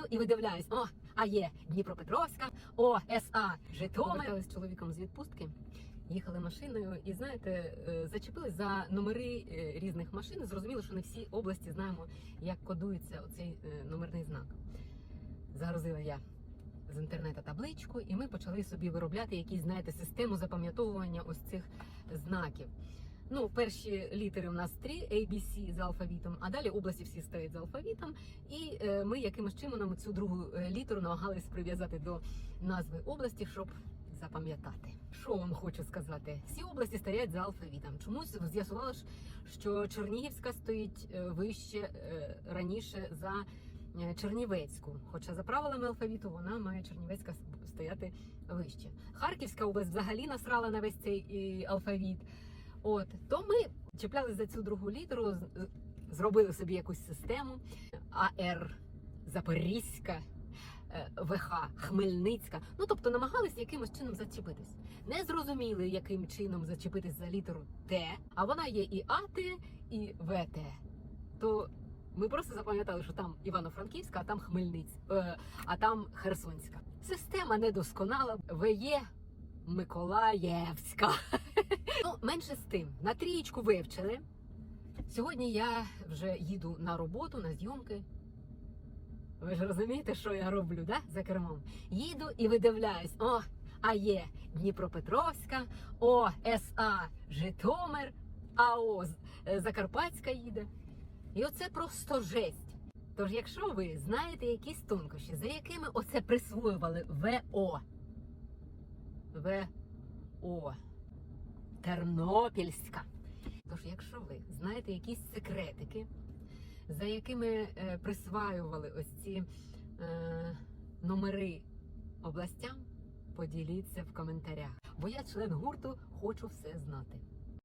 Їду і видивляюсь. О, а є Дніпропетровська, о, СА, Житомир. Повертались з чоловіком з відпустки. Їхали машиною і знаєте, е, зачепились за номери е, різних машин. і Зрозуміли, що не всі області знаємо, як кодується оцей е, номерний знак. Загрузила я з інтернету табличку, і ми почали собі виробляти якісь, знаєте, систему запам'ятовування ось цих знаків. Ну, перші літери у нас три ABC з алфавітом, а далі області всі стоять з алфавітом. І е, ми якимось чином цю другу е, літеру намагались прив'язати до назви області, щоб запам'ятати. Що вам хочу сказати? Всі області стоять за алфавітом. Чомусь з'ясувалось, що Чернігівська стоїть е, вище раніше за Чернівецьку. Хоча за правилами алфавіту вона має Чернівецька стояти вище. Харківська область взагалі насрала на весь цей алфавіт. От то ми чіплялися за цю другу літеру, зробили собі якусь систему. АР Запорізька, е, ВХ Хмельницька. Ну тобто намагалися якимось чином зачепитись. Не зрозуміли, яким чином зачепитись за літеру Т, а вона є і АТ, і ВТ. То ми просто запам'ятали, що там Івано-Франківська, а там Хмельниць, е, а там Херсонська. Система недосконала, ВЄ Миколаївська. Ну, менше з тим, на трієчку вивчили. Сьогодні я вже їду на роботу, на зйомки. Ви ж розумієте, що я роблю, да? За кермом. Їду і видивляюсь. О, а є Дніпропетровська, о, СА Житомир, АО З- е, Закарпатська їде. І оце просто жесть. Тож, якщо ви знаєте якісь тонкощі, за якими оце присвоювали ВО, ВО, Тернопільська. Тож, якщо ви знаєте якісь секретики, за якими е, присваювали ось ці е, номери областям, поділіться в коментарях. Бо я член гурту, хочу все знати.